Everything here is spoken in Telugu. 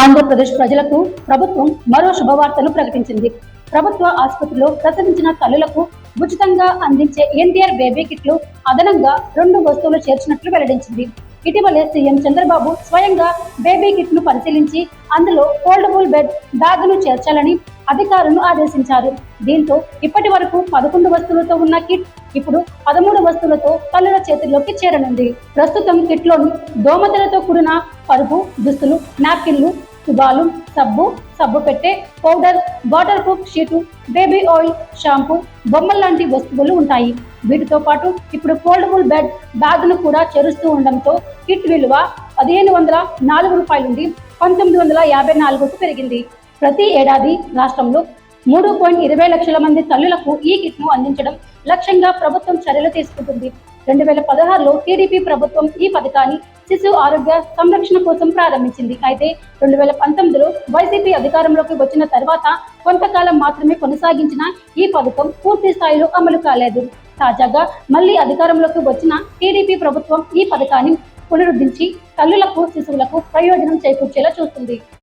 ఆంధ్రప్రదేశ్ ప్రజలకు ప్రభుత్వం మరో శుభవార్తను ప్రకటించింది. ప్రభుత్వ ఆసుపత్రిలో ప్రసవించిన తల్లులకు ఉచితంగా అందించే ఎన్టీఆర్ బేబీ కిట్లు అదనంగా రెండు వస్తువులు చేర్చినట్లు వెల్లడించింది. ఇటీవలే సీఎం చంద్రబాబు స్వయంగా బేబీ కిట్ను పరిశీలించి అందులో ఫోల్డబుల్ బెడ్ బ్యాగును చేర్చాలని అధికారులను ఆదేశించారు. దీంతో ఇప్పటి వరకు పదకొండు వస్తువులతో ఉన్న కిట్ ఇప్పుడు పదమూడు వస్తువులతో తల్లుల చేతుల్లోకి చేరనుంది. ప్రస్తుతం కిట్లోని దోమతలతో కూడిన పరుపు దుస్తులు నాప్కిన్లు తుబాలు సబ్బు సబ్బు పెట్టే powder waterproof sheet baby oil shampoo బొమ్మల లాంటి వస్తువులు ఉంటాయి. వీటితో పాటు ఇప్పుడు ఫోల్డబుల్ బెడ్ బ్యాగ్ను కూడా చేరుస్తూ ఉండడంతో కిట్ విలువ పదిహేను వందల నాలుగు రూపాయల నుండి పంతొమ్మిది వందల యాభై నాలుగుకు పెరిగింది. ప్రతి ఏడాది రాష్ట్రంలో మూడు పాయింట్ ఇరవై లక్షల మంది తల్లులకు ఈ కిట్ను అందించడం లక్ష్యంగా ప్రభుత్వం చర్యలు తీసుకుంటుంది. రెండు వేల పదహారులో టీడీపీ ప్రభుత్వం ఈ పథకాన్ని శిశు ఆరోగ్య సంరక్షణ కోసం ప్రారంభించింది. అయితే రెండు వేల పంతొమ్మిదిలో వైసీపీ అధికారంలోకి వచ్చిన తర్వాత కొంతకాలం మాత్రమే కొనసాగించిన ఈ పథకం పూర్తి స్థాయిలో అమలు కాలేదు. తాజాగా మళ్ళీ అధికారంలోకి వచ్చిన టీడీపీ ప్రభుత్వం ఈ పథకాన్ని పునరుద్ధరించి తల్లులకు శిశువులకు ప్రయోజనం చేకూర్చేలా చూస్తుంది.